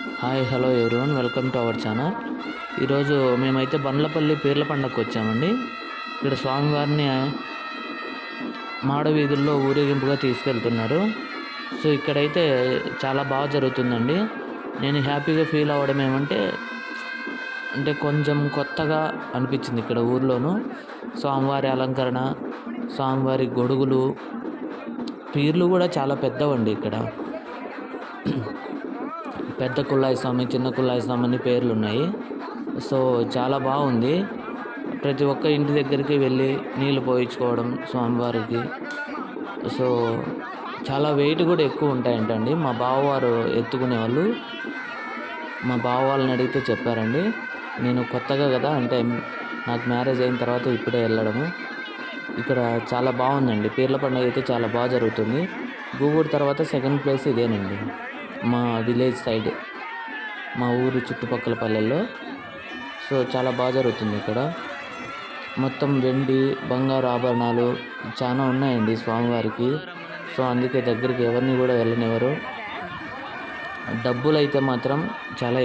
Hi hello everyone welcome to our channel. ఈరోజు మేమైతే బండ్లపల్లి పీర్ల పండగకు వచ్చామండి. ఇక్కడ స్వామివారిని మాడ వీధుల్లో ఊరేగింపుగా తీసుకెళ్తున్నారు. సో ఇక్కడైతే చాలా బాగా జరుగుతుందండి. నేను హ్యాపీగా ఫీల్ అవ్వడం ఏమంటే అంటే కొంచెం కొత్తగా అనిపించింది ఇక్కడ ఊర్లోను. స్వామివారి అలంకరణ స్వామివారి గొడుగులు పీర్లు కూడా చాలా పెద్దవండి ఇక్కడ. పెద్ద కుల్లాయి స్వామి చిన్న కుల్లాయి స్వామి అని పేర్లు ఉన్నాయి సో చాలా బాగుంది. ప్రతి ఒక్క ఇంటి దగ్గరికి వెళ్ళి నీళ్ళు పోయించుకోవడం స్వామివారికి. సో చాలా వెయిట్ కూడా ఎక్కువ ఉంటాయంటండి. మా బావవారు ఎత్తుకునే వాళ్ళు. మా బావ వాళ్ళని అడిగితే చెప్పారండి. నేను కొత్తగా కదా అంటే నాకు మ్యారేజ్ అయిన తర్వాత ఇప్పుడే వెళ్ళడము. ఇక్కడ చాలా బాగుందండి. పీర్ల పండుగ అయితే చాలా బాగా జరుగుతుంది. గూగూరు తర్వాత సెకండ్ ప్లేస్ ఇదేనండి. మా విలేజ్ సైడ్ మా ఊరు చుట్టుపక్కల పల్లెల్లో. సో చాలా బాగా జరుగుతుంది ఇక్కడ. మొత్తం వెండి బంగారు ఆభరణాలు చాలా ఉన్నాయండి స్వామివారికి. సో అందుకే దగ్గరికి ఎవరిని కూడా వెళ్ళనివ్వరు. డబ్బులు అయితే మాత్రం చాలా